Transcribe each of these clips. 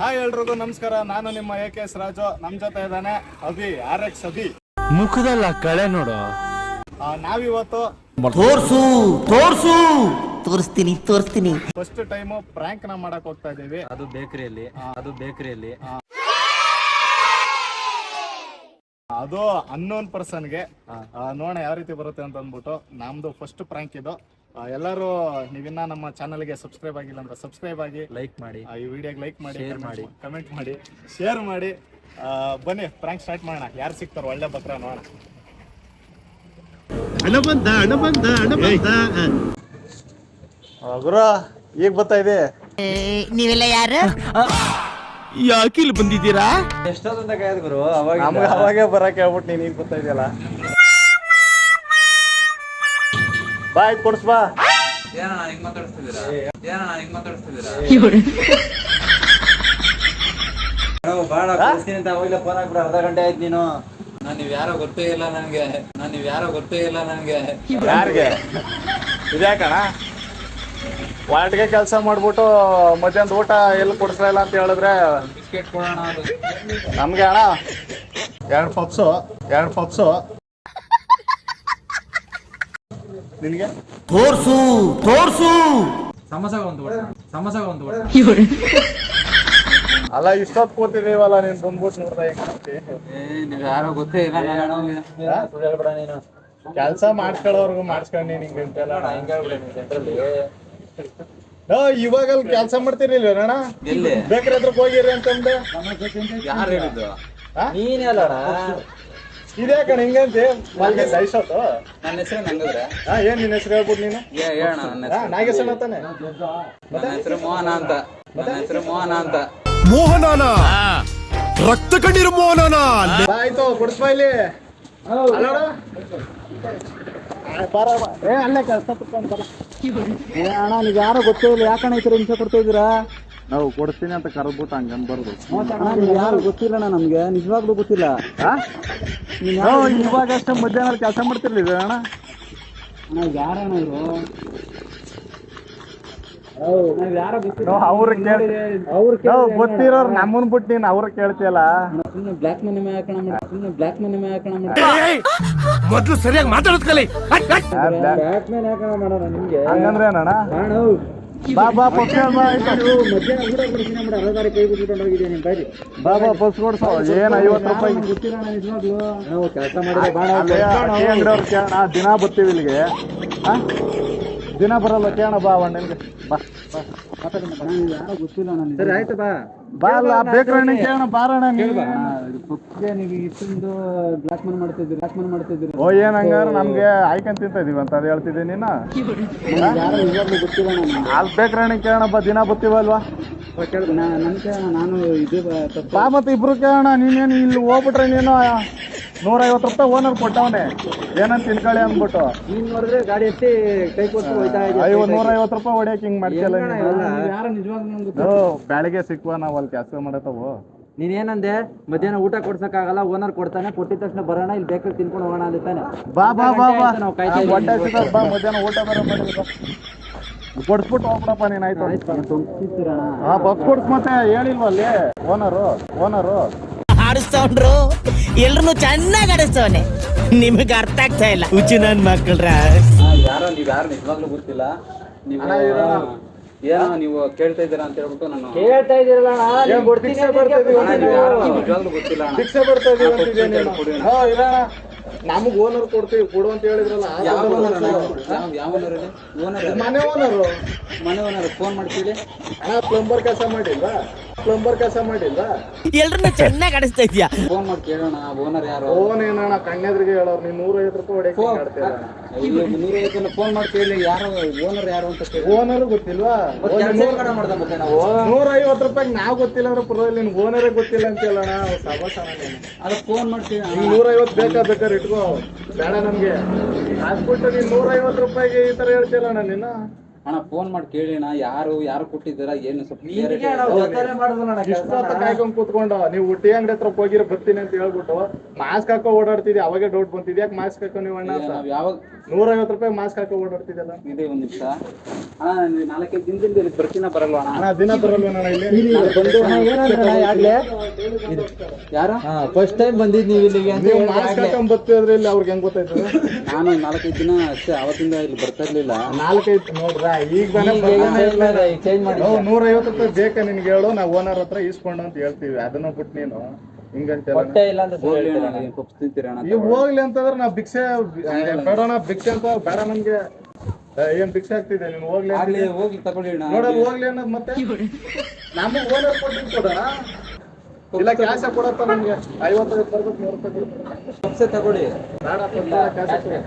Hi ಎಲ್ರಿಗೂ ನಮಸ್ಕಾರ. ನಾನು ನಿಮ್ಮ ಎ ಕೆ ಎಸ್ ರಾಜು. ನಮ್ ಜೊತೆ ಇದ್ದಾನೆ ಅಭಿ ಆರ್ ಎಕ್ಸ್ ಅಭಿ. ಮುಖದಲ್ಲ ಕಳೆ ನೋಡು. ಆ, ನಾವಿವತ್ತು ತೋರ್ಸು ತೋರ್ಸು. ತೋರಿಸ್ತೀನಿ ತೋರಿಸ್ತೀನಿ. ಫಸ್ಟ್ ಟೈಮ್ ಪ್ರಾಂಕ್ನ ಮಾಡಕ್ ಹೋಗ್ತಾ ಇದೀವಿ. ಅದು ಬೇಕರಿಯಲ್ಲಿ ಅದು ಬೇಕರಿಯಲ್ಲಿ ಅದು ಅನ್ನೋನ್ ಪರ್ಸನ್ಗೆ ನೋಡೋಣ ಯಾವ ರೀತಿ ಬರುತ್ತೆ ಅಂತ ಅಂದ್ಬಿಟ್ಟು ನಮ್ದು ಫಸ್ಟ್ ಪ್ರ್ಯಾಂಕ್ ಇದು. ಆ, ಎಲ್ಲರೂ ನೀವಿನ್ನ ನಮ್ಮ ಚಾನಲ್ಗೆ ಸಬ್ಸ್ಕ್ರೈಬ್ ಆಗಿಲ್ಲ ಅಂದ್ರೆ ಸಬ್ಸ್ಕ್ರೈಬ್ ಆಗಿ ಲೈಕ್ ಮಾಡಿ. ಆ, ಈ ವಿಡಿಯೋಗೆ ಲೈಕ್ ಮಾಡಿ ಶೇರ್ ಮಾಡಿ. ಕಮೆಂಟ್ ಮಾಡಿ ಶೇರ್ ಮಾಡಿ. ಆ, ಬನ್ನಿ ಪ್ರ್ಯಾಂಕ್ ಸ್ಟಾರ್ಟ್ ಮಾಡೋಣ. ಯಾರು ಸಿಗ್ತಾರೋ ಒಳ್ಳೆ ಬಕ್ರ ನೋಡೋಣ. ಹಣ ಬಂದ ಹಣ ಬಂದ ಹಣ ಬಂದ ಗುರು ಈಗ ಬರ್ತಾ ಇದೆ ನೀವೆಲ್ಲ ಯಾರು? ಯಾಕೆ ಇಲ್ಲಿ ಬಂದಿದ್ದೀರಾ? ಎಷ್ಟೊತ್ತಂತ ಕಾಯ್ದು ಗುರು? ಅವಾಗ ನಮ್ಗೆ ಅವಾಗೆ ಬರಕ್ಕೆ ಹೇಳ್ಬಿಟ್ಟು ನೀನು ಈಗ ಬರ್ತಾ ಇದೆಯಲ್ಲ. ಬಾಯ್ ಕೊಡ್ಸ್ ಬಾ. ಏನಣ್ಣ ಹಿಂಗ್ ಮಾತಾಡ್ತಿದ್ದೀರಾ ಏನಣ್ಣ ಹಿಂಗ್ ಮಾತಾಡ್ತಿದ್ದೀರಾ ಬಾಳ ಕಳಿಸ್ತೀನಿ ಅಂತ ಅವಾಗಲೇ ಫೋನ್ ಹಾಕ್ಬಿಡ ಅರ್ಧ ಗಂಟೆ ಆಯ್ತು ನೀನು. ನಾನು ನೀವ್ ಯಾರೋ ಗೊತ್ತೇ ಇಲ್ಲ ನನ್ಗೆ. ನಾನು ನೀವ್ ಯಾರೋ ಗೊತ್ತೇ ಇಲ್ಲ ನನ್ಗೆ. ಯಾರಿಗೆ? ಇದ್ಯಾಕಣ? ವಾರ್ಡ್ಗೆ ಕೆಲಸ ಮಾಡ್ಬಿಟ್ಟು ಮಧ್ಯಾಹ್ನದ ಊಟ ಎಲ್ಲಿ ಕೊಡಿಸ್ತಾ ಇಲ್ಲ ಅಂತ ಹೇಳಿದ್ರೆ ನಮ್ಗೆ ಅಣ್ಣ. ಎರಡು ಪಪ್ಸು ಎರಡು ಪಪ್ಸು. ನಿನಗೆ? ತೋರ್ಸು ತೋರ್ಸು. ಸಮಸ್ಯೆ ಒಂದು ಸಮಸ್ಯೆ ಸಮೋಸ ಒಂದು ಅಲ್ಲ ಇಷ್ಟೊತ್ತು ಕೂತಿದೀವಲ್ಲ ನೀನು ಬಂದ್ಬಿಟ್ಟು ಏ ನೀವ್ ಯಾರೋ ಗೊತ್ತೇ ಇಲ್ಲ ಕೆಲಸ ಮಾಡ್ಕೊಳ್ಳೋರ್ಗು ಮಾಡಿಸ್ಕೊಂಡು ನಿಂಗೆ ಹಿಂಗೆ ಇವಾಗ ಅಲ್ಲಿ ಕೆಲಸ ಮಾಡ್ತಿರ್ಲಿಲ್ಲ ಅಣ್ಣ. ಎಲ್ಲಿ? ಬೇಕ್ರಿ ಹತ್ರಕ್ಕೆ ಹೋಗಿರಿ ಅಂತಂದೆ. ಯಾರು ಹೇಳಿದ್ದು? ನೀನೇ ಇದೇ ಕಣ ಹಿಂಗಂತೆ. ಮಲ್ಗೆ ದೈಸೋತು ನನ್ನ ಹೆಸರು ನಂಗದ್ರೆ ಹಾ ಏನ್ ನಿನ್ನ ಹೆಸರು ಹೇಳ್ಬಿಟ್ಟು ನೀನು? ಏ ಹೇಳಣ್ಣ ನನ್ನ ಹಾ ಹೆಸರು. ನಾಗೇಶಣ್ಣ ತಾನೆ. ನನ್ನ ಹೆಸರು ಮೋಹನ ಅಂತ. ನನ್ನ ಹೆಸರು ಮೋಹನ ಅಂತ. ಮೋಹನಾನ? ರಕ್ತ ಕಣ್ಣೀರು ಮೋಹನಾನ? ಆಯ್ತು ಕೊಡಿಸ್ಮಾ ಇಲ್ಲಿ. ಏ ಅಲ್ಲೇ ಕೆಲಸ ಅಣ್ಣ ನೀವು ಯಾರೋ ಗೊತ್ತೇ ಇಲ್ಲ ಯಾಕಣ್ಣ ಈ ಥರ ಹಿಂಸೆ ಕೊಡ್ತಾ ಇದ್ದೀರಾ ನಾವು ಕೊಡ್ತೀನಿ ಅಂತ ಕರೆದ್ಬಿಟ್ಟು ಹಂಗ ಅನ್ಬಾರ್ದು ಅಣ್ಣ ನೀವು ಯಾರು ಗೊತ್ತಿಲ್ಲ ಅಣ್ಣ ನಮ್ಗೆ ನಿಜವಾಗ್ಲೂ ಗೊತ್ತಿಲ್ಲ ಇವಾಗ ಅಷ್ಟೇ ಮಧ್ಯಾಹ್ನ ಕೆಲಸ ಮಾಡ್ತಿರ್ಲಿಲ್ಲ ಅಣ್ಣ ಅಣ್ಣ ಯಾರಣ್ಣ ಇವರು ನಾವ್ ಯಾರೋ ಗೊತ್ತಿಲ್ಲ ನಾವು ಅವ್ರ ಕೇಳಿ ಅವ್ರು ನಾವು ಗೊತ್ತಿರೋರು ನಮ್ಮನ್ ಬಿಟ್ಟು ನೀನು ಅವ್ರ ಕೇಳ್ತಿಯಲ್ಲ? ಸುಮ್ಮನೆ ಬ್ಲಾಕ್ ಮನಿ ಮೇ ಹಾಕೋಣ ಮಾಡಿ ಸುಮ್ಮನೆ ಬ್ಲಾಕ್ ಮನಿ ಮೇ ಹಾಕೋಣ ಮಾಡಿ ಮೊದ್ಲು ಸರಿಯಾಗಿ ಮಾತಾಡೋದ್ ಕಲಿ. ಬ್ಲಾಕ್ ಮನಿ ಹಾಕೋಣ ಮಾಡೋಣ ನಿಮ್ಗೆ. ಹಂಗಂದ್ರೆ ಅಣ್ಣ ಕಾಣು ಬಾ ಬಾ ಪಪ್ಸ್ ಬಾ ಆಯ್ತು. ಮಧ್ಯಾಹ್ನ ಊಟ ಕೊಡ್ತೀನಿ ಬಿಡ ಅರ್ಧದಾರಿ ಕೈ ಬಿಟ್ಕೊಂಡು ಹೋಗಿದ್ದೀನಿ ನಿಮ್ ಬಾಯಿ ಬಾ ಬಾ ಪಪ್ಸ್ ಕೊಡ್ಸೋ. ಏನ್ ಐವತ್ತು ರೂಪಾಯಿ? ನಿಜವಾಗ್ಲು. ನಾವು ಕೆಲಸ ಮಾಡಿದ್ರೆ ದಿನ ಬರ್ತೀವಿ ಇಲ್ಲಿಗೆ. ಆ? ದಿನ ಬರಲ್ಲ ಕೇಳ ಬಾ ಅಣ್ಣನಿಗೆ ಬಾ ಬಾ. ಯಾರೋ ಗೊತ್ತಿಲ್ಲ ನನಗೆ ಸರಿ ಆಯ್ತು ಬಾ. ಬಾ ಅಲ್ಲ ಬೇಕ್ರಣ್ಣ ನೀವು ನೀವು ಇಷ್ಟೊಂದು ಬ್ಲಾಕ್ ಮನ್ ಮಾಡ್ತಿದ್ದೀರಿ ಬ್ಲಾಕ್ ಮನಿ ಮಾಡ್ತಿದ್ದೀರಿ? ಓ ಏನ್ ಹಂಗಾರ ನಮ್ಗೆ ಆಯ್ಕೊಂಡ್ ತಿಂತ ಇದೀವಿ ಅಂತ ಅದು ಹೇಳ್ತಿದ್ದೆ ನೀನು. ಯಾರೋ ನಿಜವಾಗ್ಲೂ ಗೊತ್ತಿಲ್ಲ ನನಗೆ ಅಲ್ಲಿ ಬೇಕ್ರಣ್ಣ ಕೇಳೋಣ ಬಾ ದಿನ ಬರ್ತೀವಲ್ವಾ ಕೇಳ್ದು ನಾನು ಇದು ಬಾ ಮತ್ತೆ ಇಬ್ರು ಕೇಳೋಣ ನೀನೇನು ಇಲ್ಲಿ ಹೋಗ್ಬಿಟ್ರೆ ನೀನು? ನೂರೈವತ್ತು ರೂಪಾಯಿ ಓನರ್ ಕೊಟ್ಟವನೆ. ಏನಂತ ತಿನ್ಕೊಳ್ಳಿ ಅಂದ್ಬಿಟ್ಟು. ನೀನ್ ನೋಡಿದ್ರೆ ಗಾಡಿ ಎತ್ತಿ ಕೈ ಕೊಟ್ಟು ಹೋಯ್ತಾ ಐವತ್ ನೂರೈವತ್ತು ರೂಪಾಯಿ ಹೊಡಿಯಕ್ ಹಿಂಗ್ ಮಾಡ್ತಿಯಲ್ಲ ಬೆಳಿಗ್ಗೆ ಸಿಕ್ಕುವ ನಾವ್ ಅಲ್ಲಿ ಕೆಲಸ ಮಾಡತ್ತವು. ನೀನೇನಂದೆ? ಏನಂದೆ ಮಧ್ಯಾಹ್ನ ಊಟ ಕೊಡ್ಸಕ್ಕಾಗಲ್ಲ ಓನರ್ ಕೊಡ್ತಾನೆ ಕೊಟ್ಟಿದ ತಕ್ಷಣ ಬರೋಣ ಇಲ್ಲಿ ಬೇಕು ತಿನ್ಕೊಂಡು ಹೋಗೋಣ ಅಂತಾನೆ ಬಾ ಬಾ ಬಾ ಬಾ. ನಾವು ಕಾಯ್ತಾ ಇದ್ದೀವಿ. ಬಾ ಮಧ್ಯಾಹ್ನ ಊಟ ಬರೋ ಮಾಡಿ ಕೊಡ್ಸ್ಬಿಟ್ಟು ಹೋಗ್ಬಿಡಪ್ಪ ನೀನ್ ಆಯ್ತು. ಬಸ್ ಕೊಡ್ಸ್ ಮತ್ತೆ ಹೇಳಿಲ್ವಾ ಅಲ್ಲಿ ಓನರು ಓನರು ಆಡಿಸ್ತವನ್ರು. ಎಲ್ರು ಚೆನ್ನಾಗಿ ಆಡಿಸ್ತವನೆ. ನಿಮಗೆ ಅರ್ಥ ಆಗ್ತಾ ಇಲ್ಲ. ಹುಚ್ಚು ನನ್ ಮಕ್ಕಳ್ರ ಯಾರೋ ನೀವ್ ಯಾರು ನಿಜವಾಗ್ಲೂ ಗೊತ್ತಿಲ್ಲ. ನೀವು ಏನೋ ನೀವು ಕೇಳ್ತಾ ಇದ್ದೀರಾ ಅಂತ ಹೇಳ್ಬಿಟ್ಟು ನಾನು ಹೇಳ್ತಾ ಇದ್ದೀರಲ್ಲ ಏನ್ ಭಿಕ್ಷೆ ಬರ್ತಾ ಇದೀವಿ ಅಣ್ಣ, ನೀವು ಯಾರು ನಿಜವಾಗ್ಲೂ ಗೊತ್ತಿಲ್ಲ ಅಣ್ಣ. ಭಿಕ್ಷೆ ಬರ್ತಾ ಇದೀವಿ ಅಂತಿದ್ಯಾ ಕೊಡು ನೀನು ಕೊಡು. ಹಾ ಇರೋಣ ನಮಗ್ ಓನರ್ ಕೊಡ್ತೀವಿ ಕೊಡು ಅಂತ ಹೇಳಿದ್ರಲ್ಲ ಆ ಯಾವ ಓನರ್ ಹೇಳಿ ಮನೆ ಓನರು ಮನೆ ಓನರ್ ಫೋನ್ ಮಾಡ್ತೀವಿ. ಅಣ್ಣ ಪ್ಲಂಬರ್ ಕೆಲಸ ಮಾಡಿಲ್ವಾ? ಪ್ಲಂಬರ್ ಕೆಲಸ ಮಾಡಿಲ್ಲ ಎಲ್ರನ್ನ ಚೆನ್ನಾಗಿ ಆಡಿಸ್ತಾ ಇದೀಯ ಫೋನ್ ಮಾಡಿ ಕೇಳೋಣ ಓನರ್ ಯಾರು? ಓನ್ ಏನಣ್ಣ ಕಣ್ಣೆದ್ರಿಗೆ ಹೇಳೋರು ನೀನ್ ನೂರೈವತ್ತು ರೂಪಾಯಿ ಹೊಡೆಯಕ್ಕೆ ಹಿಂಗ್ ಆಡ್ತೀಯ ನೂರೈವತ್ತನ್ನ ಫೋನ್ ಮಾಡಿ ಕೇಳಿ ಯಾರು ಓನರ್ ಯಾರು ಅಂತ ಕೇಳಿ. ಓನರ್ ಗೊತ್ತಿಲ್ವಾ? ನಾವು. ನೂರೈವತ್ತು ರೂಪಾಯಿ ನಾವ್ ಗೊತ್ತಿಲ್ಲ ಅಂದ್ರೆ ಪರವಾಗಿಲ್ಲ ನಿನ್ ಓನರೇ ಗೊತ್ತಿಲ್ಲ ಅಂತ ಹೇಳೋಣ ಅದ ಫೋನ್ ಮಾಡ್ತೀನಿ ನಿಂಗ್ ನೂರೈವತ್ತು ಬೇಕಾ ಬೇಕಾದ್ರೆ ಇಟ್ಕೋ. ಬೇಡ ನಮ್ಗೆ. ಹಾಕ್ಬಿಟ್ಟು ನೀನ್ ನೂರೈವತ್ತು ರೂಪಾಯಿಗೆ ಈ ತರ ಹೇಳ್ತಿಲ್ಲಣ್ಣ ನೀನು ಅಣ್ಣ ಫೋನ್ ಮಾಡಿ ಕೇಳಿ ಅಣ್ಣ ಯಾರು ಯಾರು ಕೊಟ್ಟಿದ್ದೀರಾ ಏನು ಸ್ವಲ್ಪ ಇಷ್ಟೊತ್ತ ಕಾಯ್ಕೊಂಡ್ ಕೂತ್ಕೊಂಡು ನೀವು ಟೀ ಅಂಗಡಿ ಹತ್ರ ಹೋಗಿರ ಬರ್ತೀನಿ ಅಂತ ಹೇಳ್ಬಿಟ್ಟು ಮಾಸ್ಕ್ ಹಾಕೋ ಓಡಾಡ್ತಿದ್ದೆ ಅವಾಗೆ ಡೌಟ್ ಬಂತಿದ್ದೆ ಯಾಕೆ ಮಾಸ್ಕ್ ಹಾಕೋ ನೀವು ಅಣ್ಣ ಅಂತ? ನಾವು ಯಾವಾಗ ನೂರೈವತ್ತು ರೂಪಾಯಿ ಮಾಸ್ಕ್ ಹಾಕೋ ಓಡಾಡ್ತಿದ್ದಲ್ಲ ಇದೆ ಒಂದ್ ನಿಮಿಷ. ಅಣ್ಣ ನೀವು ನಾಲ್ಕೈದು ದಿನದಿಂದ ಇಲ್ಲಿ ಬರ್ತೀನ ಬರಲ್ವಾ ಅಣ್ಣ? ಅಣ್ಣ ದಿನ ಬರಲ್ವ ಅಣ್ಣ ಇಲ್ಲಿ? ಯಾರು? ಫಸ್ಟ್ ಟೈಮ್ ಬಂದಿದ್ ನೀವು ಇಲ್ಲಿಗೆ ಅಂತ ನೀವು ಮಾಸ್ಕ್ ಆಗ್ಲೇ. ಹಾಕೊಂಡ್ ಬರ್ತಿದ್ರೆ ಇಲ್ಲಿ ಅವ್ರಿಗೆ ಹೆಂಗ್ ಗೊತ್ತಾಯ್ತು ನಾನು ನಾಲ್ಕೈದು ದಿನ ಅಷ್ಟೇ ಅವತ್ತಿಂದ ಇಲ್ಲಿ ಬರ್ತಾ ಇರ್ಲಿಲ್ಲ. ನಾಲ್ಕೈದು ನೋಡ್ರ ಈಗ ಚೇಂಜ್. ಮಾಡಿ- ನೂರೈವತ್ತು ರೂಪಾಯಿ ಬೇಕಾ ನಿನ್ಗೆ ಹೇಳು. ನಾವು ಓನರ್ ಹತ್ರ ಇಸ್ಕೊಂಡು ಅಂತ ಹೇಳ್ತೀವಿ. ಅದನ್ನ ಬಿಟ್ ನೀನು. ಈಗ ಹೋಗ್ಲಿ ಅಂತಂದ್ರೆ ನಾವು ಭಿಕ್ಷೆ ಬೇಡೋಣ ಭಿಕ್ಷೆ ಅಂತ ಬೇಡ ನಮ್ಗೆ. ಏನ್ ಭಿಕ್ಷೆ ಆಗ್ತಿದೆ? ನೀನು ಹೋಗ್ಲಿ ಹೋಗ್ಲಿ ತಗೊಳ್ಳಿ ನೋಡಲ್ ಹೋಗ್ಲಿ ಅನ್ನೋದು ಮತ್ತೆ? ನಮಗೆ ಓನರ್ ಕೊಟ್ಟಿದ್ದು ಕೊಡೋಣ ಇಲ್ಲ ಕ್ಯಾಶ ಕೊಡತ್ತ ನಮ್ಗೆ. ಐವತ್ತೈದು ಬರ್ಬೇಕು ನೂರು ರೂಪಾಯಿ ಕೊಡ್ತಾರೆ. ತಗೊಳ್ಳಿ. ಬೇಡ ಕೊಡ್ಬೇಡ,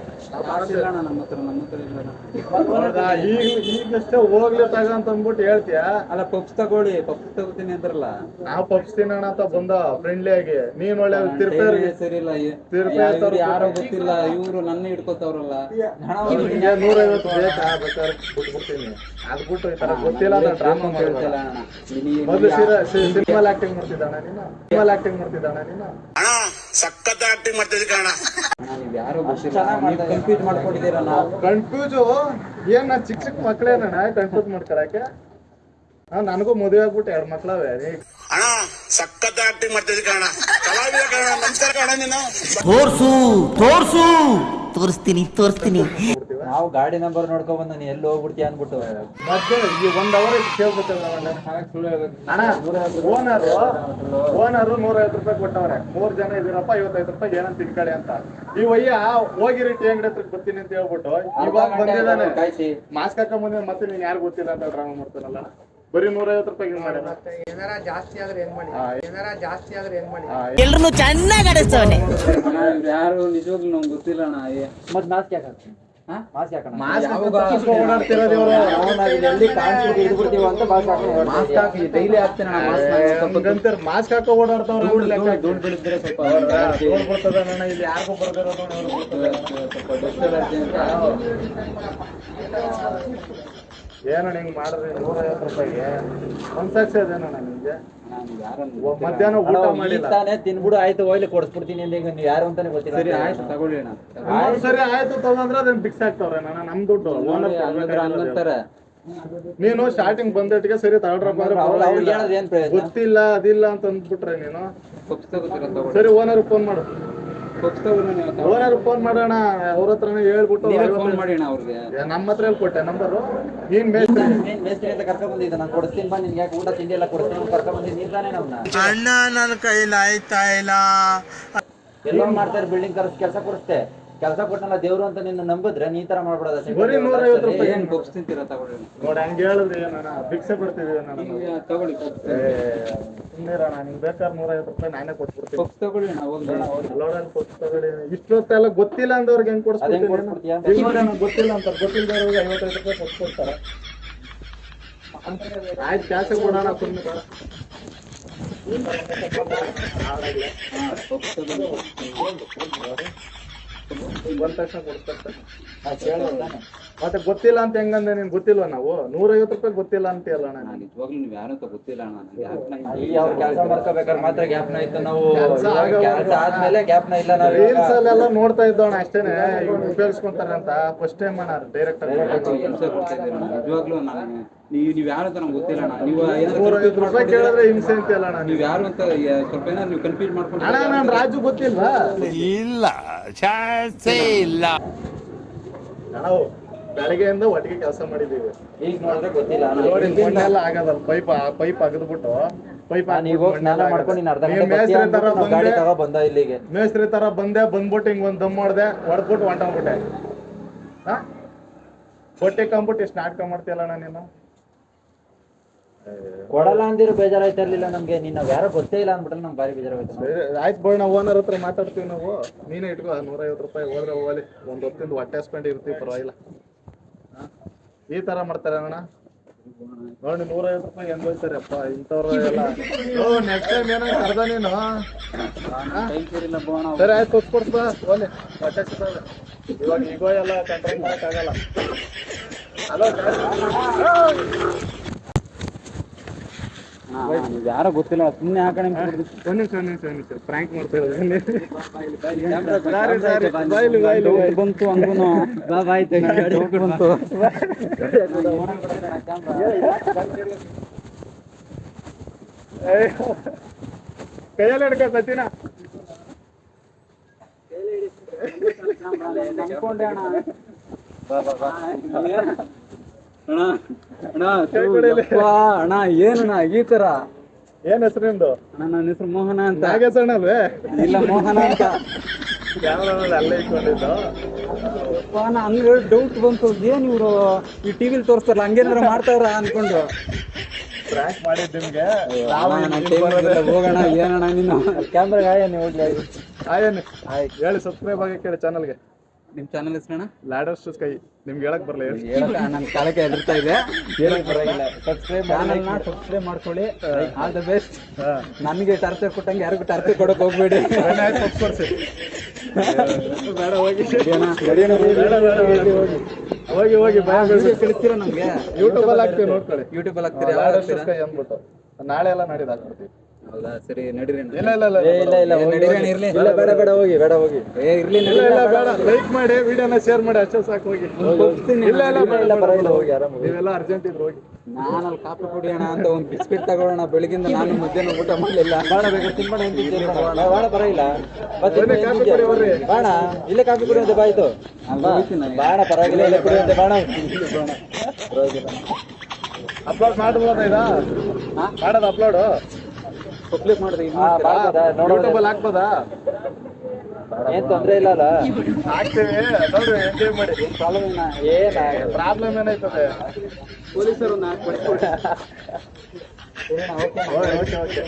ಈಗ ಈಗಷ್ಟೇ ಹೋಗ್ಲಿ ತಗ ಅಂತ ಅಂದ್ಬಿಟ್ಟು ಹೇಳ್ತೀಯ? ಅಲ್ಲ ಪಪ್ಸ್ ತಗೊಳ್ಳಿ. ಪಪ್ಸ್ ತಗೋತೀನಿ ಅಂದ್ರಲ್ಲ. ನಾವು ಪಪ್ಸ್ ತಿನ್ನೋಣ ಅಂತ ಬಂದ ಫ್ರೆಂಡ್ಲಿ ಆಗಿ. ನೀನ್ ಒಳ್ಳೆ ತಿರ್ಪೇರಿ ಟೈಮೇ ಸರಿ ಇಲ್ಲ. ತಿರುಪತಿ ಯಾರೋ ಗೊತ್ತಿಲ್ಲ. ಇವ್ರು ನನ್ನ ಹಿಡ್ಕೋತಾವ್ರಲ್ಲ. ನೂರೈವತ್ತು ಬೇಕಾ ಬೇಕಾದ್ರೆ ಬಿಟ್ಬಿಡ್ತೀನಿ. ಅದ್ ಬಿಟ್ಟು ಈ ತರ ಗೊತ್ತಿಲ್ಲ ಅಂತ ಡ್ರಾಮಾ ಮಾಡ್ತಿಲ್ಲ ಮೊದಲು ಆಕ್ಟಿಂಗ್ ಮಾಡ್ತಿದ್ದಾಣ ನೀನು? ಆಕ್ಟಿಂಗ್ ಮಾಡ್ತಿದ್ದಾಣ ನೀನು? ಅಣ್ಣ, ಆಕ್ಟಿಂಗ್ ಯಾರೋ ಗೊತ್ತಿಲ್ಲ ನೀವು ಕನ್ಫ್ಯೂಸ್ ಮಾಡ್ಕೊಂಡಿದ್ದೀರಲ್ಲ ಕನ್ಫ್ಯೂಸ್ ಏನ್ ನಾ ಚಿಕ್ಕ ಚಿಕ್ಕ ಮಕ್ಳೇನಣ್ಣ ಕನ್ಫ್ಯೂಸ್ ಮಾಡ್ಕೊಳಕ್ಕೆ? ಹಾ ನನಗೂ ಮದುವೆ ಆಗ್ಬಿಟ್ಟು ಎರಡು ಕಾಣ ನೀನು. ತೋರ್ಸು ತೋರ್ಸು. ತೋರಿಸ್ತೀನಿ ತೋರಿಸ್ತೀನಿ. ನಾವು ಗಾಡಿ ನಂಬರ್ ನೋಡ್ಕೊಂಡ್ ಬಂದ ನೀ ಎಲ್ಲಿ ಹೋಗ್ಬಿಡ್ತೀಯ ಅನ್ಬಿಟ್ಟು ಮತ್ತೆ ಈ ಒಂದ್ ಅವರ್ ಓನರ್ ಓನರ್ ನೂರೈವತ್ತು ರೂಪಾಯಿ ಕೊಟ್ಟವ್ರೆ. ಮೂರ್ ಜನ ಇದೀರಪ್ಪ ಐವತ್ತೈದು ರೂಪಾಯಿ ಏನಂತ ತಿಳ್ಕೊಳ್ಳಿ ಅಂತ. ಈ ವಯ್ಯ ಹೋಗಿರಿ ಟೀ ಅಂಗಡಿ ಹತ್ರಕ್ಕೆ ಬರ್ತೀನಿ ಅಂತ ಹೇಳ್ಬಿಟ್ಟು ಇವಾಗ ಬಂದಿದ್ದಾನೆ. ಮಾಸ್ಕ್ ಹಾಕೊಂಡ್ ಬಂದಿದ್ದಾನೆ ಮತ್ತೆ ನೀನ್ ಯಾರು ಗೊತ್ತಿಲ್ಲ ಅಂತ ಡ್ರಾಮಾ ಮಾಡ್ತಾನಲ್ಲ. ಬರೀ ನೂರೈವತ್ತು ರೂಪಾಯಿ ಹಿಂಗ್ ಮಾಡಿ ಏನಾರ ಜಾಸ್ತಿ ಆದ್ರೆ ಏನ್ ಮಾಡಿ? ಹಾ, ಏನಾರ ಜಾಸ್ತಿ ಆದ್ರೆ ಏನ್ ಮಾಡಿ? ಎಲ್ರು ಚೆನ್ನಾಗಿ ಆಡಿಸ್ತವನೆ. ಅಣ್ಣ, ಇವ್ರು ಯಾರು ನಿಜವಾಗ್ಲೂ ನಮ್ಗೆ ಗೊತ್ತಿಲ್ಲ ಅಣ್ಣ ಏ- ಮತ್ ಮಾಸ್ಕ್ ಯಾಕೆ? ಮಾಸ್ಕ್ ಹಾಕಿ ಓಡಾಡ್ತಾವ್ರ ದುಡ್ಡು ಬೀಳಿದ್ರೆ ಸ್ವಲ್ಪ ಇಲ್ಲಿ ಯಾರಿಗೂ ಬರ್ದಿರೋದು ಏನಣ್ಣ ಹಿಂಗ್ ಮಾಡಿದ್ರಿ ನೂರೈವತ್ತು ರೂಪಾಯಿಗೆ? ಅದೇನಣ್ಣ ನಿಮ್ಗೆ? ಮಧ್ಯಾಹ್ನ ಊಟ ಮಾಡಿಲ್ಲ. ತಾನೇ ತಿನ್ಬಿಡು ಆಯ್ತು ಹೋಗ್ಲಿ ಕೊಡಿಸ್ಬಿಡ್ತೀನಿ ಅಂತ ಈಗ ನೀವು ಯಾರು ಅಂತಾನೆ ಗೊತ್ತಿಲ್ಲ. ಸರಿ ಆಯ್ತು ತಗೊಳ್ಳಿ ಅಣ್ಣ. ಸರಿ ಆಯ್ತು ತಗೊಂಡ್ರೆ ಅದನ್ನ ಫಿಕ್ಸ್ ಆಗ್ತಾವ್ರೆ ನಾನು ನಮ್ ದುಡ್ಡು. ಓನರ್ ಹಂಗಂದ್ರೆ ಹಂಗಂತಾರೆ. ನೀನು ಸ್ಟಾರ್ಟಿಂಗ್ ಬಂದಟ್ಟಿಗೆ ಸರಿ ತಗೊಳ್ರಪ್ಪ ಅಂದ್ರೆ ಪರವಾಗಿಲ್ಲ. ಗೊತ್ತಿಲ್ಲ ಅದಿಲ್ಲ ಅಂತ ಅಂದ್ಬಿಟ್ರೆ ನೀನು. ಸರಿ ಓನರ್ ಫೋನ್ ಮಾಡು. ಓನರ್ ಫೋನ್ ಮಾಡೋಣ ಅವ್ರ ಹತ್ರನೇ ಹೇಳ್ಬಿಟ್ಟು ಫೋನ್ ಮಾಡಿ ಅಣ್ಣ ಅವ್ರಿಗೆ. ನಮ್ಮ ಹತ್ರ ಎಲ್ಲಿ ಕೊಟ್ಟೆ ನಂಬರು? ನೀನ್ ಮೇಸ್ತ್ರಿ ನೀನ್ ಮೇಸ್ತ್ರಿ ಅಂತ ಕರ್ಕೊಂಡ್ ಬಂದಿದ್ದ ನಾನು ಕೊಡಿಸ್ತೀನಿ ಬಾ ನಿನ್ಗೆ ಯಾಕೆ ಊಟ ತಿಂಡಿ ಎಲ್ಲ ಕೊಡ್ತೀನಿ ಕರ್ಕೊಂಡ್ ಬಂದಿದ್ದು ನೀನ್ ತಾನೇ ನಮ್ನ. ಅಣ್ಣ ನನ್ನ ಕೈಲಾಯ್ತಾ ಇಲ್ಲ? ಎಲ್ಲೋ ಮಾಡ್ತಾರೆ ಬಿಲ್ಡಿಂಗ್ ಕರ್ಸ್ ಕೆಲಸ ಕೊಡಿಸ್ತೆ ಕೆಲಸ ಕೊಟ್ಟನಲ್ಲ ದೇವ್ರು ಅಂತ ನಿನ್ನ ನಂಬಿದ್ರೆ ನೀ ತರ ಮಾಡ್ಬಿಡೋದ ಬರೀ ನೂರೈವತ್ತು ರೂಪಾಯಿ. ಏನ್ ಪಪ್ಸ್ ತಿಂತೀರಾ ತಗೊಳ್ಳಿ. ನೋಡಿ ಹಂಗೆ ಹೇಳಿದ್ರೆ ನಾನು ಭಿಕ್ಷೆ ಬಿಡ್ತಿದೀವಿ ನಾನು ತಗೊಳ್ಳಿ ಪಪ್ಸ್ ಸುಮ್ಮನಿರಣ್ಣ ನಿಂಗೆ ಬೇಕಾದ್ರೆ ನೂರೈವತ್ತು ರೂಪಾಯಿ ನಾನೇ ಕೊಟ್ಬಿಡ್ತೀನಿ. ಪಪ್ಸ್ ತಗೊಳ್ಳಿ ಅಣ್ಣ ಹೋಗ್ಲಿ ಲೋಡಲ್ಲಿ ಕೊಟ್ಟು ತಗೊಳ್ಳಿ. ಇಷ್ಟೊತ್ತೆಲ್ಲ ಗೊತ್ತಿಲ್ಲ ಅಂದವ್ರಿಗೆ ಹೆಂಗ್ ಹೆಂಗ್ ನನಗೆ ಗೊತ್ತಿಲ್ಲ ಅಂತ ಗೊತ್ತಿಲ್ಲದವ್ರಿಗೆ ಐವತ್ತೈದು ರೂಪಾಯಿ ಕೊಟ್ಕೊಡ್ತಾರೆ ಆಯ್ತು ಕ್ಯಾಶ್ ಕೊಡೋಣ ಸುಮ್ಮನೆ ಪಪ್ಸ್ ತಕ್ಷಣ ಕೊಡ್ತಾರೆ ಮತ್ತೆ ಗೊತ್ತಿಲ್ಲ ಅಂತ ಹೆಂಗಂದೆ ನೀನ್ ಗೊತ್ತಿಲ್ವ ನಾವು? ನೂರೈವತ್ತು ರೂಪಾಯಿ ಗೊತ್ತಿಲ್ಲ ಅಂತ ಅಣ್ಣ, ನಾನು ನಿಜವಾಗ್ಲೂ ನೀವ್ ಯಾರು ಅಂತ ಗೊತ್ತಿಲ್ಲ ಅಣ್ಣ ನಂಗೆ. ಯಾಕಣ್ಣ ಹಿಂಗೆ ಅಲ್ಲಿ ಅವ್ರ ಕೆಲಸ ಮಾಡ್ಕೋಬೇಕಾದ್ರೆ ಮಾತ್ರ ಗ್ಯಾಪ್ನ ಇತ್ತು. ನಾವು ಕೆಲ್ಸ ಕೆಲಸ ಆದ್ಮೇಲೆ ಗ್ಯಾಪ್ನ ಇಲ್ಲ ನಾವು ರೀಲ್ಸ್ ಅಲ್ಲೆಲ್ಲ ನೋಡ್ತಾ ಇದ್ದವಣ ಅಷ್ಟೇನೆ. ಇವ್ರು ಉಪಯೋಗಿಸ್ಕೊಂತಾರೆ ಅಂತ ಫಸ್ಟ್ ಟೈಮ್ ಅಣ್ಣ ಡೈರೆಕ್ಟ್ ಆಗಿ. ಹಿಂಸೆ ಕೊಡ್ತಾ ಇದ್ದೀರ ಅಣ್ಣ. ನಿಜವಾಗ್ಲೂ ನಾನು ನೀವು ನೀವು ಯಾರು ಅಂತ ನಂಗೆ ಗೊತ್ತಿಲ್ಲ ಅಣ್ಣ. ನೀವು ನೂರೈವತ್ತು ರೂಪಾಯಿ ಕೇಳಿದ್ರೆ ಹಿಂಸೆ ಅಂತೀಯಲ್ಲ ಅಣ್ಣ ನೀವು ಯಾರು ಅಂತ ಸ್ವಲ್ಪ ಏನಾದ್ರು ನೀವು ಕನ್ಫ್ಯೂಸ್ ಮಾಡ್ಕೊಂಡು ಅಣ್ಣ ನಾನು ರಾಜು ಗೊತ್ತಿಲ್ವಾ? ಇಲ್ಲ. ಚಾನ್ಸೇ ಇಲ್ಲ ನಾವು ಬೆಳಗ್ಗೆಯಿಂದ ಒಟ್ಟಿಗೆ ಕೆಲಸ ಮಾಡಿದೀವಿ ಈಗ ನೋಡಿದ್ರೆ ಗೊತ್ತಿಲ್ಲ. ನೋಡಿ ಮಣ್ಣೆಲ್ಲ ಆಗದಲ್ಲ. ಪೈಪ್ ಪೈಪ್ ಅಗದ್ಬಿಟ್ಟು ಪೈಪ್ ನೀವು ಹೋಗಿ ಸ್ನಾನ ಮಾಡ್ಕೊಂಡು ನೀನ್ ಅರ್ಧ ಗಂಟೆ ಬರ್ತೀಯ ಮೇಸ್ತ್ರಿ ತರ ಗಾಡಿ ಬಂದೆ. ತಗೋ ಬಂದ ಇಲ್ಲಿಗೆ. ಮೇಸ್ತ್ರಿ ತರ ಬಂದೆ ಬಂದ್ಬಿಟ್ಟು ಹಿಂಗ್ ಒಂದ್ ದಮ್ ಮಾಡ್ದೆ ಹೊಡೆದ್ಬಿಟ್ಟು ಹೊಂಟೋಗ್ಬಿಟ್ಟೆ. ಹಾ? ಹೊಟ್ಟೆ ಕಂಬಿಟ್ಟು ಇಷ್ಟ ನಾಟಕ ಮಾಡ್ತೀಯಲ್ಲ ನಾನು ನೀನು ಕೊಡಲ್ಲ ಅಂದಿರೋ ಬೇಜಾರಾಯ್ತಾ ಇರ್ಲಿಲ್ಲ ನಮ್ಗೆ. ನೀನ್ ನಾವ್ ಯಾರೋ ಗೊತ್ತೇ ಇಲ್ಲ ಅಂದ್ಬಿಟ್ರೆ ನಮ್ಗೆ ಭಾರಿ ಬೇಜಾರಾಯ್ತು ಆಯ್ತು ಬೋಣ ಓನರ್ ಹತ್ರ ಮಾತಾಡ್ತೀವಿ ನಾವು. ನೀನೇ ಇಟ್ಕೋ, ನೂರೈವತ್ತು ರೂಪಾಯಿ ಹೋದ್ರೆ ಹೋಗಲಿ. ಒಂದ್ ಹೊತ್ತಿಂದ ಹೊಟ್ಟೆ ಹಸ್ಕೊಂಡು ಇರ್ತೀವಿ, ಪರವಾಗಿಲ್ಲ? ಈ ತರ ಮಾಡ್ತಾರೆ ಅಣ್ಣ. ನೋಡಿ, ನೂರೈವತ್ತು ರೂಪಾಯಿ ಹೆಂಗ್ ಹೋಯ್ತಾರಪ್ಪ ಇಂಥವ್ರು ಎಲ್ಲ. ಓ ನೆಕ್ಸ್ಟ್ ಟೈಮ್ ಏನೋ ಕರ್ದ ನೀನು. ಸರಿ, ಆಯ್ತು ಕೊಟ್ಕೊಡ್ತಾ ಹೋಗ್ಲಿ. ಹೊಟ್ಟೆ. ಇವಾಗ ಈಗೋ ಎಲ್ಲ ಕಂಟ್ರೋಲ್ ಮಾಡಕ್ಕಾಗಲ್ಲ ನೀವು ಯಾರೋ ಗೊತ್ತಿಲ್ಲ ಸುಮ್ಮನೆ ಆ ಕಡೆ ಒಂದ್ ನಿಮಿಷ ಒಂದ್ ನಿಮಿಷ ಒಂದ್ ನಿಮಿಷ ಪ್ರಾಂಕ್ ಮಾಡ್ತಾ ಇರೋದು ಸಾರಿ ಸಾರಿ ಬಾಯ್ಲಿ ಬಾಯ್ಲಿ ಬಾಯ್ಲಿ. ಬಂತು ಹಂಗೂನು ಡೌಟ್ ಬಂತು ಏಯ್. ಕೈಯಲ್ಲಿ ಹಿಡ್ಕೊ ಸಚಿನ ನಂಬ್ಕೊಂಡೆ ಅಣ್ಣ ಬಾ ಬಾ ಬಾ ಅಣ್ಣ ಅಣ್ಣ ಯಪ್ಪ. ಯಪ್ಪಾ, ಅಣ್ಣ ಏನಣ್ಣ ಈ ತರ? ಏನ್ ಹೆಸರು ನಿಮ್ದು? ಅಣ್ಣ ನನ್ನ ಹೆಸರು ಮೋಹನ ಅಂತ. ನಾಗೇಶಣ್ಣ ಅಲ್ವೇ ಇಲ್ಲ ಮೋಹನ ಅಂತ. ಕ್ಯಾಮ್ರಾದಲ್ಲಿ ಅಲ್ಲೇ ಇಟ್ಕೊಂಡಿದ್ದು. ಅಪ್ಪ, ಅಣ್ಣ ಹಂಗ ಡೌಟ್ ಬಂತು. ಏನ್ ಇವ್ರು ಈ ಟಿವಿಲಿ ತೋರಿಸ್ತಾರಲ್ಲ ಹಂಗೇನಾರ ಮಾಡ್ತಾರ ಅನ್ಕೊಂಡು. ಪ್ರಾಂಕ್ ಮಾಡಿದ್ ನಿಮ್ಗೆ. ಅಣ್ಣ, ನಾನ್ ಆಗಿಲ್ಲ, ಹೋಗೋಣ ಏನಣ್ಣ ನೀನು? ಕ್ಯಾಮ್ರಾ ಆಯ್ತು ಹೇಳಿ ಸಬ್ಸ್ಕ್ರೈಬ್ ಆಗಿ ಕೇಳಿ ಚಾನಲ್ಗೆ ನಿಮ್ ಚಾನಲ್ ಹೆಸರಣ್ಣ ಲ್ಯಾಡರ್ಸ್ ಕೈ. ನಿಮ್ಗೆ ಹೇಳಕ್ ಬರಲ್ಲ ನನ್ನ ಕಾಲಕ್ಕೆ ಹೆದರ್ತಾ ಇದೆ. ಹೇಳಕ್ ಬರಲ್ಲ ಸಬ್ಸ್ಕ್ರೈಬ್ ಚಾನಲ್ನ ಸಬ್ಸ್ಕ್ರೈಬ್ ಮಾಡ್ಕೊಳ್ಳಿ. ಆಲ್ ದ ಬೆಸ್ಟ್ ನನಗೆ ಟಾರ್ಚರ್ ಕೊಟ್ಟಂಗೆ ಯಾರಿಗೂ ಟಾರ್ಚರ್ ಕೊಡಕ್ ಹೋಗ್ಬೇಡಿ. ಬೇಡ ಹೋಗಿ. ಹೋಗಿ. ಹೋಗಿ ಹೋಗಿ ಭಯ ಕಳಿಸ್ತೀರಾ ನಮ್ಗೆ? ಯೂಟ್ಯೂಬ್ ಅಲ್ಲಿ ಹಾಕ್ತೀವಿ ನೋಡ್ಕೊಳ್ಳಿ. ಯೂಟ್ಯೂಬ್ ಅಲ್ಲಿ ಹಾಕ್ತೀರಾ? ಲ್ಯಾಡರ್ಸ್ ಹಾಕ್ತೀರಾ? ಕೈ ಅಂದ್ಬಿಟ್ಟು. ನಾಳೆ ಎಲ್ಲ ನಾಡಿದ್ದು ಹಾಕ್ಬಿಡ್ತೀವಿ. ಹೌದಾ ಸರಿ ನಡೀರಿ ಅಣ್ಣ. ಇಲ್ಲ ಇಲ್ಲ ಇಲ್ಲ ಏ, ಇಲ್ಲ ಇಲ್ಲ ಹೋಗಿ, ಹೋಗಿ. ಇರ್ಲಿ. ಇಲ್ಲ ಬೇಡ ಬೇಡ ಹೋಗಿ ಬೇಡ ಹೋಗಿ. ಏ ಇರ್ಲಿ ಇಲ್ಲ ನಡೀರಿ. ಇಲ್ಲ ಬೇಡ ಲೈಕ್ ಮಾಡಿ ವಿಡಿಯೋನ ಶೇರ್ ಮಾಡಿ ಅಷ್ಟೇ ಸಾಕು ಹೋಗಿ. ಹೋಗ್ತೀನಿ ಇಲ್ಲ ಇಲ್ಲ ಬೇಡ ಇಲ್ಲ, ಬೇಡ, ಪರವಾಗಿಲ್ಲ, ಹೋಗಿ, ಆರಾಮ ಹೋಗಿ. ನೀವೆಲ್ಲ ಅರ್ಜೆಂಟ್ ಇದ್ರು ಹೋಗಿ. ನಾನು ಅಲ್ಲಿ ಕಾಫಿ ಕುಡಿಯೋಣ ಅಂತ ಒಂದು ಬಿಸ್ಕೆಟ್ ತಗೊಳ್ಳೋಣ ಬೆಳಗಿಂದ ನಾನು ಮಧ್ಯಾಹ್ನ ಊಟ ಮಾಡಲಿಲ್ಲ. ಬಾಣ ಬೇಕಾದ್ರೆ ತಿನ್ಬೇಡ ಅಂತಿದ್ದೆ ಬೇಡ ಪರವಾಗಿಲ್ಲ. ಬನ್ನಿ, ಕಾಫಿ ಕುಡಿ ಬರ್ರಿ. ಬೇಡ ಇಲ್ಲೇ ಕಾಫಿ ಕುಡಿಯೋದು ಬಾಯ್ತು. ಬಾಣ ಪರವಾಗಿಲ್ಲ ಇಲ್ಲೇ ಕುಡಿಯೋದು ಬಾಣ ಅಪ್ಲೋಡ್ ಮಾಡ್ಬೋದ ಇದಾ? ಮಾಡೋದು ಅಪ್ಲೋಡ್? ಪಬ್ಲಿಕ್ ಮಾಡಿದೆ ಯೂಟ್ಯೂಬ್ ಅಲ್ಲಿ ಹಾಕ್ಬೋದಾ? ಏನ್ ತೊಂದ್ರೆ ಇಲ್ಲ ಅಲ್ಲ ಹಾಕ್ತೇವೆ ನೋಡ್ರಿ ಎಂಜಾಯ್ ಮಾಡಿ. ಪ್ರಾಬ್ಲಮ್ ಏನ ಪ್ರಾಬ್ಲಮ್ ಏನಾಯ್ತದೆ ಪೊಲೀಸರು ನಾಲ್ಕು ಓಕೆ ಓಕೆ.